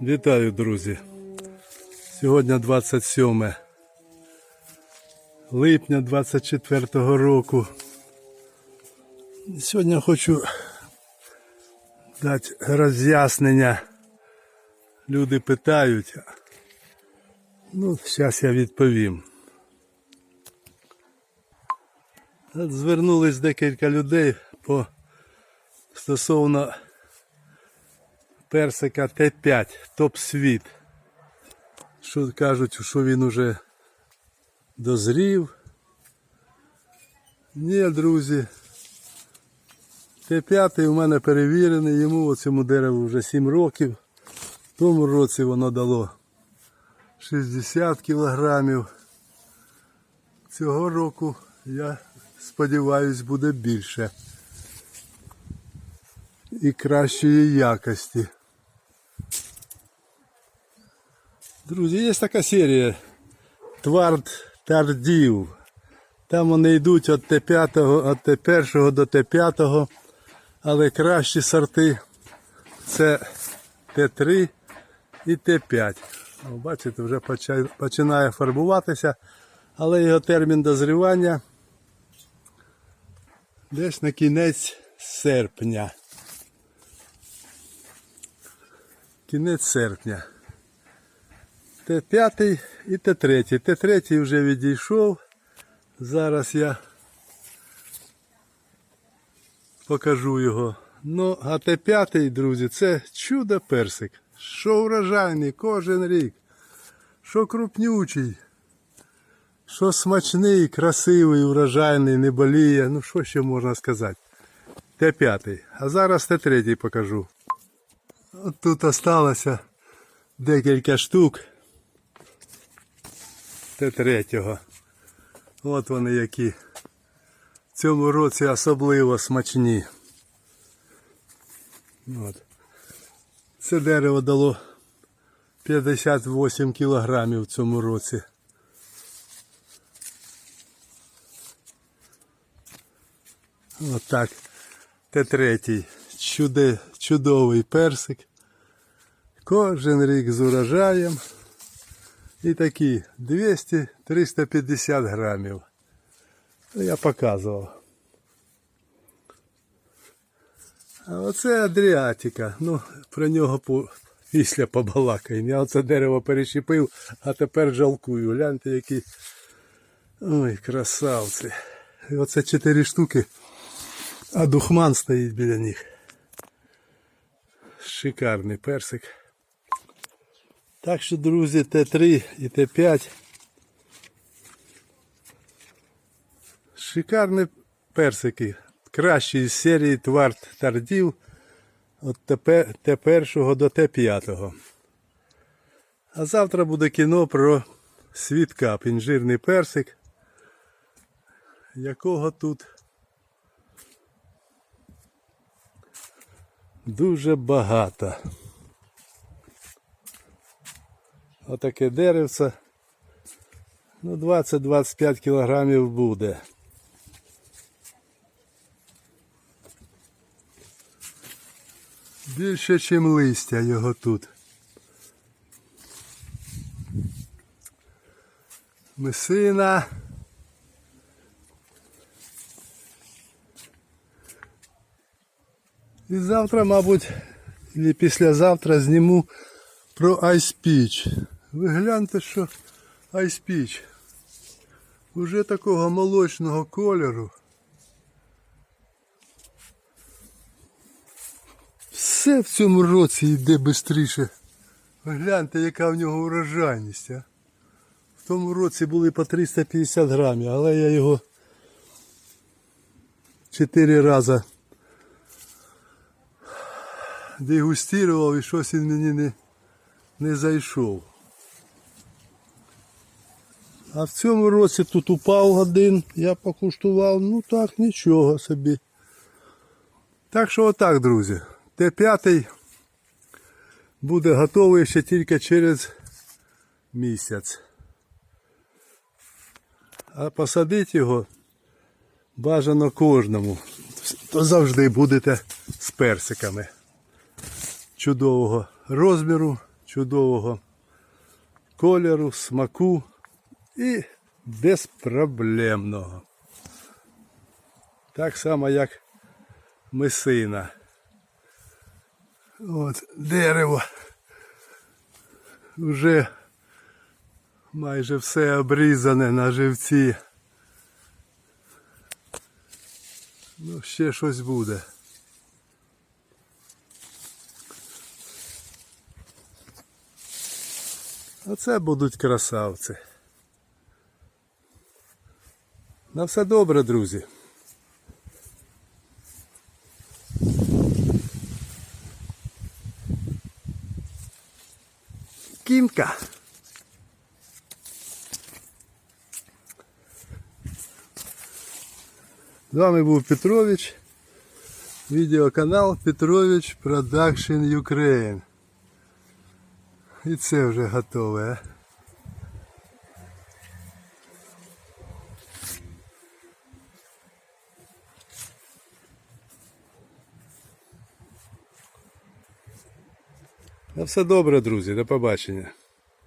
Вітаю, друзі. Сьогодні 27 липня 24 року. Сьогодні хочу дати роз'яснення. Люди питають. Ну, зараз я відповім. Звернулись декілька людей по стосовно персика Т5 топ світ. Що кажуть, що він уже дозрів. Ні, друзі. Т5 у мене перевірений, йому цьому дереву вже 7 років. В тому році воно дало 60 кілограмів. Цього року я сподіваюсь буде більше. І кращої якості. Друзі, є така серія Твард Тардів. Там вони йдуть від Т5, від Т1 до Т5, але кращі сорти це Т3 і Т5. Бачите, вже починає фарбуватися, але його термін дозрівання десь на кінець серпня. Кінець серпня. Т5 і Т3. Т3 вже відійшов. Зараз я покажу його. Ну, а Т5, друзі, це чудо персик. Що урожайний кожен рік. Що крупнючий. Що смачний, красивий, урожайний, не боліє. Ну що ще можна сказати? Т5. А зараз Т3 покажу. От тут осталося декілька штук. Т3. От вони які. В цьому році особливо смачні. От. Це дерево дало 58 кілограмів в цьому році. Отак. Т3. Чуде, чудовий персик. Кожен рік з урожаєм. І такі 200-350 грамів. Ну, Я показував. А оце Адріатика. Ну, про нього по... після побалакаємо. Я оце дерево перещепив, а тепер жалкую. Гляньте, які. Ой, красавці. І оце чотири штуки, а духман стоїть біля них. Шикарний персик. Так що, друзі, Т3 і Т5. Шикарні персики. Кращі з серії твард тардів від Т1 до Т5. А завтра буде кіно про світкап, інжирний персик, якого тут дуже багато. Отаке деревце. Ну, 20-25 кілограмів буде. Більше, ніж листя його тут. Месина. І завтра, мабуть, і післязавтра зніму про Ice Peach. Ви гляньте, що Peach. Уже такого молочного кольору. Все в цьому році йде швидше. Гляньте, яка в нього урожайність. А? В тому році були по 350 грамів, але я його 4 рази дегустував і щось він мені не, не зайшов. А в цьому році тут упав один, я покуштував, ну так, нічого собі. Так що отак, друзі. Т5 буде готовий ще тільки через місяць. А посадити його бажано кожному. То завжди будете з персиками чудового розміру чудового кольору, смаку і безпроблемного. Так само, як месина. От дерево. Вже майже все обрізане на живці. Ну, ще щось буде. Оце будуть красавці. На все добре, друзі. Кімка. З вами був Петрович. Відеоканал Петрович Production Ukraine. І це вже готове. На все добре, друзі. До побачення.